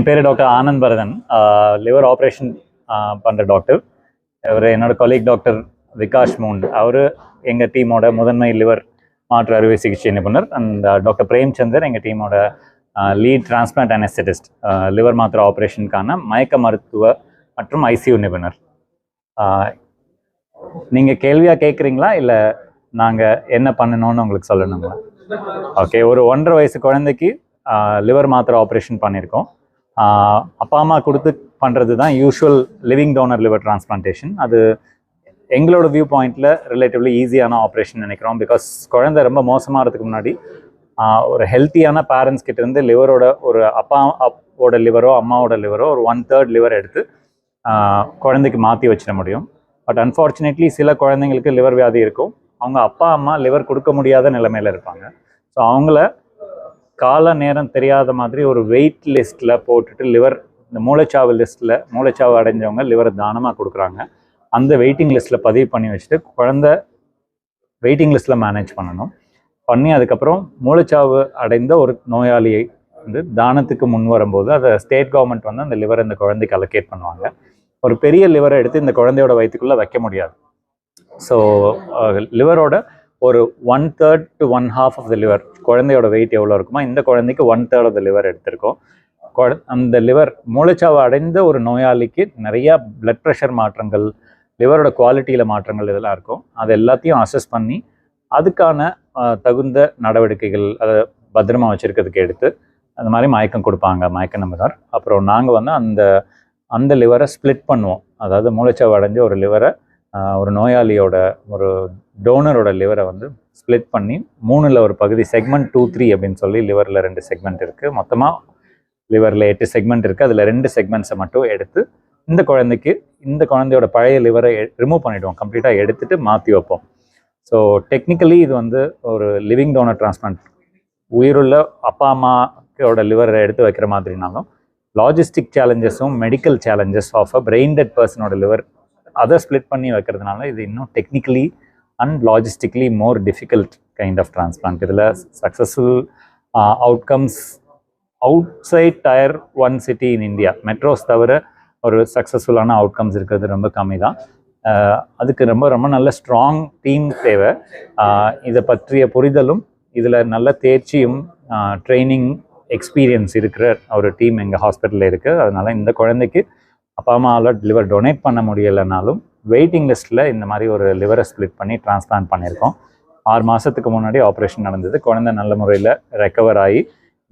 என் பேர் doctor Anand Bharathan. Liver operation பண்ணுற doctor. அவர் என்னோட கொலீக் டாக்டர் விகாஷ் மூன். அவர் எங்கள் டீமோட முதன்மை லிவர் மாற்று அறுவை சிகிச்சை நிபுணர் அண்ட் டாக்டர் பிரேம்சந்தர் எங்கள் டீமோட லீட் டிரான்ஸ்பிளான்ட் அனஸ்தட்டிஸ்ட் லிவர் மாத்திரை ஆப்ரேஷனுக்கான மயக்க மருத்துவ மற்றும் ஐசியூ நிபுணர் நீங்கள் கேள்வியாக கேட்குறீங்களா இல்லை நாங்கள் என்ன பண்ணணும்னு உங்களுக்கு சொல்லணுங்களா? ஓகே ஒரு ஒன்றரை வயசு குழந்தைக்கு லிவர் மாத்திரை ஆப்ரேஷன் பண்ணியிருக்கோம். அப்பா அம்மா கொடுத்து பண்ணுறது தான் usual living donor liver transplantation அது எங்களோட வியூ பாயிண்டில் ரிலேட்டிவ்லி ஈஸியான ஆப்ரேஷன் நினைக்கிறோம். பிகாஸ் குழந்தை ரொம்ப மோசமாகிறதுக்கு முன்னாடி ஒரு ஹெல்த்தியான பேரண்ட்ஸ் கிட்டேருந்து லிவரோட ஒரு அப்பா அப்போட லிவரோ அம்மாவோட லிவரோ ஒரு ஒன் தேர்ட் லிவர் எடுத்து குழந்தைக்கு மாற்றி வச்சிட முடியும். பட் அன்ஃபார்ச்சுனேட்லி சில குழந்தைங்களுக்கு லிவர் வியாதி இருக்கும். அவங்க அப்பா அம்மா லிவர் கொடுக்க முடியாத நிலைமையில் இருப்பாங்க. ஸோ அவங்கள கால நேரம் தெரியாத மாதிரி ஒரு வெயிட் லிஸ்ட்டில் போட்டுட்டு லிவர் இந்த மூளைச்சாவு லிஸ்ட்டில் மூளைச்சாவு அடைஞ்சவங்க லிவர் தானமாக கொடுக்குறாங்க. அந்த வெயிட்டிங் லிஸ்ட்டில் பதிவு பண்ணி வச்சுட்டு குழந்தை வெயிட்டிங் லிஸ்ட்டில் மேனேஜ் பண்ணணும். பண்ணி அதுக்கப்புறம் மூளைச்சாவு அடைந்த ஒரு நோயாளியை வந்து தானத்துக்கு முன் வரும்போது அதை ஸ்டேட் கவர்மெண்ட் வந்து அந்த லிவரை இந்த குழந்தைக்கு அலோகேட் பண்ணுவாங்க. ஒரு பெரிய லிவரை எடுத்து இந்த குழந்தையோட வயிற்றுக்குள்ளே வைக்க முடியாது. ஸோ லிவரோட ஒரு one third to one half of the liver குழந்தையோட வெயிட் எவ்வளோ இருக்குமோ இந்த குழந்தைக்கு one third of the liver எடுத்திருக்கோம். அந்த லிவர் மூளைச்சாவை அடைந்த ஒரு நோயாளிக்கு நிறையா பிளட் ப்ரெஷர் மாற்றங்கள் லிவரோட குவாலிட்டியில் மாற்றங்கள் இதெல்லாம் இருக்கும். அது எல்லாத்தையும் அசஸ் பண்ணி அதுக்கான தகுந்த நடவடிக்கைகள் அதை பத்திரமா வச்சுருக்கிறதுக்கு எடுத்து அந்த மாதிரி மயக்கம் கொடுப்பாங்க மயக்க நிபுணர் அப்புறம் நாங்கள் வந்து அந்த அந்த லிவரை ஸ்ப்ளிட் பண்ணுவோம். அதாவது மூளைச்சாவை அடைஞ்ச ஒரு லிவரை ஒரு நோயாளியோட ஒரு டோனரோட லிவரை வந்து ஸ்ப்ளிட் பண்ணி மூணில் ஒரு பகுதி செக்மெண்ட் டூ த்ரீ அப்படின்னு சொல்லி லிவரில் ரெண்டு செக்மெண்ட் இருக்குது மொத்தமாக லிவரில் எட்டு செக்மெண்ட் இருக்குது அதில் ரெண்டு செக்மெண்ட்ஸை மட்டும் எடுத்து இந்த குழந்தைக்கு இந்த குழந்தையோட பழைய லிவரை ரிமூவ் பண்ணிவிடுவோம் கம்ப்ளீட்டாக எடுத்துட்டு மாற்றி வைப்போம். ஸோ டெக்னிக்கலி இது வந்து ஒரு லிவிங் டோனர் டிரான்ஸ்பிளான்ட் உயிருள்ள அப்பா அம்மாவோட லிவரை எடுத்து வைக்கிற மாதிரினாலும் logistic சேலஞ்சஸும் medical challenges of a brain dead பர்சனோட liver அதை ஸ்ப்ளிட் பண்ணி வைக்கிறதுனால இது இன்னும் technically and logistically more difficult kind of transplant இதில் successful outcomes outside tier one city in India metros தவிர ஒரு சக்ஸஸ்ஃபுல்லான அவுட்கம்ஸ் இருக்கிறது ரொம்ப கம்மி தான் uh, அதுக்கு ரொம்ப ரொம்ப நல்ல ஸ்ட்ராங் டீம் தேவை. Uh, இதை பற்றிய புரிதலும் இதில் நல்ல தேர்ச்சியும் uh, ட்ரைனிங் எக்ஸ்பீரியன்ஸ் இருக்கிற ஒரு டீம் எங்கள் ஹாஸ்பிட்டலில் இருக்குது அதனால் இந்த குழந்தைக்கு அப்பா அம்மாவால் லிவர் டொனேட் பண்ண முடியலைனாலும் வெயிட்டிங் லிஸ்ட்டில் இந்த மாதிரி ஒரு லிவரை ஸ்ப்ளிட் பண்ணி டிரான்ஸ்பிளான்ட் பண்ணியிருக்கோம். ஆறு மாதத்துக்கு முன்னாடி ஆப்ரேஷன் நடந்தது. குழந்தை நல்ல முறையில் ரெக்கவர் ஆகி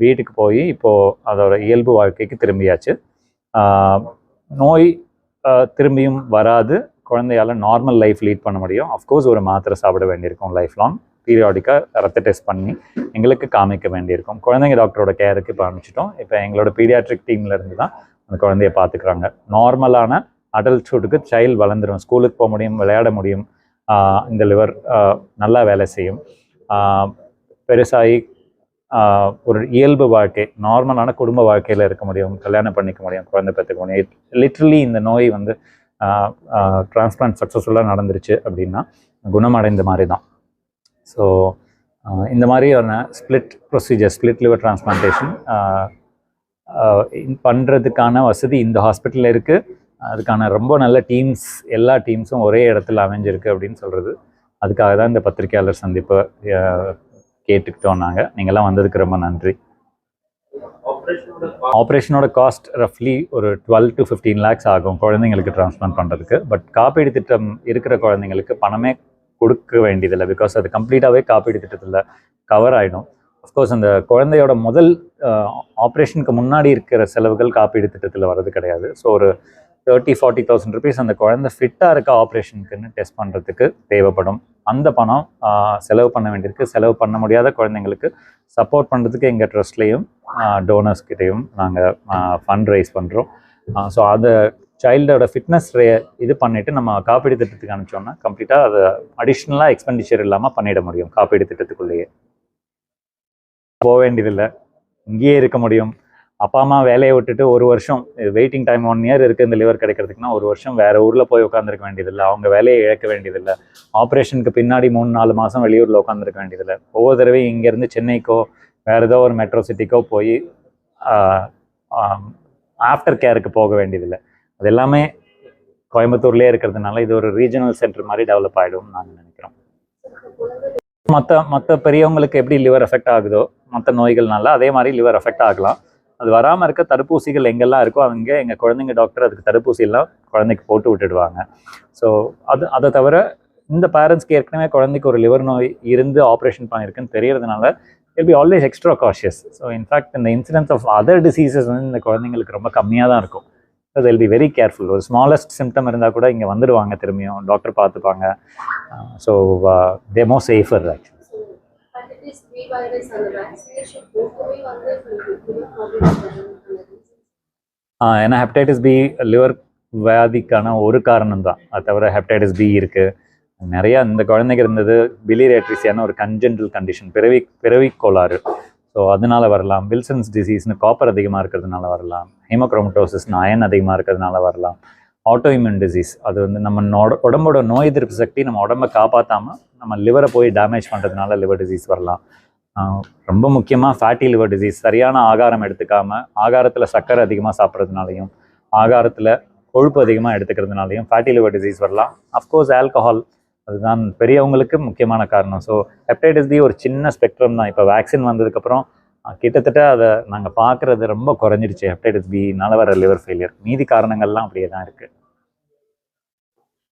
வீட்டுக்கு போய் இப்போது அதோட இயல்பு வாழ்க்கைக்கு திரும்பியாச்சு. நோய் திரும்பியும் வராது. குழந்தையால் நார்மல் லைஃப் லீட் பண்ண முடியும். அஃப்கோர்ஸ் ஒரு மாத்திரை சாப்பிட வேண்டியிருக்கும் லைஃப் லாங் பீரியாடிக்காக ரத்த டெஸ்ட் பண்ணி எங்களுக்கு காமிக்க வேண்டியிருக்கும். குழந்தைங்க டாக்டரோட கேருக்கு இப்போ அனுப்பிச்சிட்டோம். இப்போ எங்களோட பீடியாட்ரிக் டீம்லேருந்து தான் அந்த குழந்தைய பார்த்துக்கிறாங்க. நார்மலான அடல்ட்ஹுட்டுக்கு சைல்டு வளர்ந்துடும் ஸ்கூலுக்கு போக முடியும் விளையாட முடியும். இந்த லிவர் நல்லா வேலை செய்யும். பெருசாகி ஒரு இயல்பு வாழ்க்கை நார்மலான குடும்ப வாழ்க்கையில் இருக்க முடியும் கல்யாணம் பண்ணிக்க முடியும் குழந்தை பெற்றுக்க முடியும். லிட்ரலி இந்த நோய் வந்து டிரான்ஸ்பிளான்ட் சக்ஸஸ்ஃபுல்லாக நடந்துருச்சு அப்படின்னா குணமடைந்த மாதிரி தான் ஸோ இந்த மாதிரியான split procedure split liver transplantation பண்ணுறதுக்கான வசதி இந்த ஹாஸ்பிட்டலில் இருக்குது அதுக்கான ரொம்ப நல்ல டீம்ஸ் எல்லா டீம்ஸும் ஒரே இடத்துல அமைஞ்சிருக்கு அப்படின்னு சொல்கிறது அதுக்காக தான் இந்த பத்திரிகையாளர் சந்திப்பை கேட்டுக்கிட்டோம் நாங்கள் நீங்கள்லாம் வந்ததுக்கு ரொம்ப நன்றி. ஆப்ரேஷனோட காஸ்ட் ரஃப்லி ஒரு டுவெல் டு ஃபிஃப்டீன் லேக்ஸ் ஆகும் குழந்தைங்களுக்கு டிரான்ஸ்பிளான்ட் பண்ணுறதுக்கு பட் காப்பீடு திட்டம் இருக்கிற குழந்தைங்களுக்கு பணமே கொடுக்க வேண்டியதில்லை. பிகாஸ் அது கம்ப்ளீட்டாகவே காப்பீடு திட்டத்தில் கவர் ஆகிடும் அஃப்கோர்ஸ் அந்த குழந்தையோட முதல் ஆப்ரேஷனுக்கு முன்னாடி இருக்கிற செலவுகள் காப்பீடு திட்டத்தில் வர்றது கிடையாது. ஸோ ஒரு தேர்ட்டி ஃபார்ட்டி தௌசண்ட் ருபீஸ் அந்த குழந்தை ஃபிட்டாக இருக்க ஆப்ரேஷனுக்குன்னு டெஸ்ட் பண்ணுறதுக்கு தேவைப்படும். அந்த பணம் செலவு பண்ண வேண்டியிருக்கு. செலவு பண்ண முடியாத குழந்தைங்களுக்கு சப்போர்ட் பண்ணுறதுக்கு எங்கள் ட்ரஸ்ட்லேயும் டோனர்ஸ் கிட்டேயும் நாங்கள் ஃபண்ட் ரைஸ் பண்ணுறோம் ஸோ அதை சைல்டோட ஃபிட்னஸ் ரே இது பண்ணிவிட்டு நம்ம காப்பீடு திட்டத்துக்கு அனுப்பிச்சோம்னா கம்ப்ளீட்டாக அதை அடிஷ்னலாக எக்ஸ்பெண்டிச்சர் இல்லாமல் பண்ணிட முடியும் காப்பீடு திட்டத்துக்குள்ளேயே. போக வேண்டியதில்லை. இங்கேயே இருக்க முடியும். அப்பா அம்மா வேலையை விட்டுட்டு ஒரு வருஷம் வெயிட்டிங் டைம் ஒன் இயர் இருக்குது இந்த லிவர் கிடைக்கிறதுக்குனா ஒரு வருஷம் வேறு ஊரில் போய் உட்காந்துருக்க வேண்டியதில்லை. அவங்க வேலையை இழக்க வேண்டியதில்லை. ஆப்ரேஷனுக்கு பின்னாடி மூணு நாலு மாதம் வெளியூரில் உட்காந்துருக்க வேண்டியதில்லை. ஒவ்வொரு தடவையும் இங்கேருந்து சென்னைக்கோ வேறு ஏதோ ஒரு மெட்ரோ சிட்டிக்கோ போய் ஆஃப்டர் கேருக்கு போக வேண்டியதில்லை. அது எல்லாமே கோயம்புத்தூர்லேயே இருக்கிறதுனால இது ஒரு ரீஜனல் சென்டர் மாதிரி டெவலப் ஆகிடும்னு நாங்கள் நினைக்கிறோம் மற்ற மற்ற பெரியவங்களுக்கு எப்படி லிவர் எஃபெக்ட் ஆகுதோ மற்ற நோய்கள்னால அதே மாதிரி லிவர் எஃபெக்ட் ஆகலாம். அது வராமல் இருக்க தடுப்பூசிகள் எங்கெல்லாம் இருக்கோ அங்கே எங்கள் குழந்தைங்க டாக்டர் அதுக்கு தடுப்பூசி எல்லாம் குழந்தைக்கு போட்டு விட்டுடுவாங்க. ஸோ அது அதை தவிர இந்த பேரண்ட்ஸ்க்கு ஏற்கனவே குழந்தைக்கு ஒரு லிவர் நோய் இருந்து ஆப்ரேஷன் பண்ணியிருக்குன்னு தெரியறதுனால will be always extra cautious so in fact இந்த இன்சிடென்ஸ் ஆஃப் அதர் டிசீசஸ் வந்து இந்த குழந்தைங்களுக்கு ரொம்ப கம்மியாக தான் இருக்கும். So they'll be very careful ஒரு ஸ்மாலஸ்ட் சிம்டம் இருந்தால் கூட இங்கே வந்துடுவாங்க திரும்பியும். டாக்டர் பார்த்துப்பாங்க. So they more safer actually hepatitis B virus அந்த வேக்சினேஷன் போகவே வந்து ஏன்னா ஹெப்டைட்டிஸ் பி லிவர் வியாதிக்கான ஒரு காரணம் தான் அது தவிர ஹெப்டைட்டிஸ் பி இருக்குது நிறையா இந்த குழந்தைங்க இருந்தது பிலிரேட்ரிசியான ஒரு கன்ஜென்டல் கண்டிஷன் பிறவி பிறவி கோளாறு ஸோ அதனால வரலாம். வில்சன்ஸ் டிசீஸ்னு காப்பர் அதிகமாக இருக்கிறதுனால வரலாம். ஹீமோக்ரோமட்டோசிஸ்னு அயன் அதிகமாக இருக்கிறதுனால வரலாம். ஆட்டோ இம்யூன் டிசீஸ் அது வந்து நம்ம உடம்போட நோய் எதிர்ப்பு சக்தி நம்ம உடம்பை காப்பாற்றாமல் நம்ம லிவரை போய் டேமேஜ் பண்ணுறதுனால லிவர் டிசீஸ் வரலாம். ரொம்ப முக்கியமாக ஃபேட்டி லிவர் டிசீஸ் சரியான ஆகாரம் எடுத்துக்காமல் ஆகாரத்தில் சர்க்கரை அதிகமாக சாப்பிட்றதுனாலையும் ஆகாரத்தில் கொழுப்பு அதிகமாக எடுத்துக்கிறதுனாலையும் ஃபேட்டி லிவர் டிசீஸ் வரலாம். அஃப்கோர்ஸ் ஆல்கஹால் அதுதான் பெரியவங்களுக்கு முக்கியமான காரணம். ஸோ ஹெப்டைட்டிஸ் பி ஒரு சின்ன ஸ்பெக்ட்ரம் தான். இப்போ வேக்சின் வந்ததுக்கப்புறம் கிட்டத்தட்ட அதை நாங்கள் பார்க்குறது ரொம்ப குறைஞ்சிருச்சு ஹெப்டைட்டிஸ் பினால வர லிவர் ஃபெயிலியர் மீதி காரணங்கள்லாம் அப்படியே தான் இருக்குது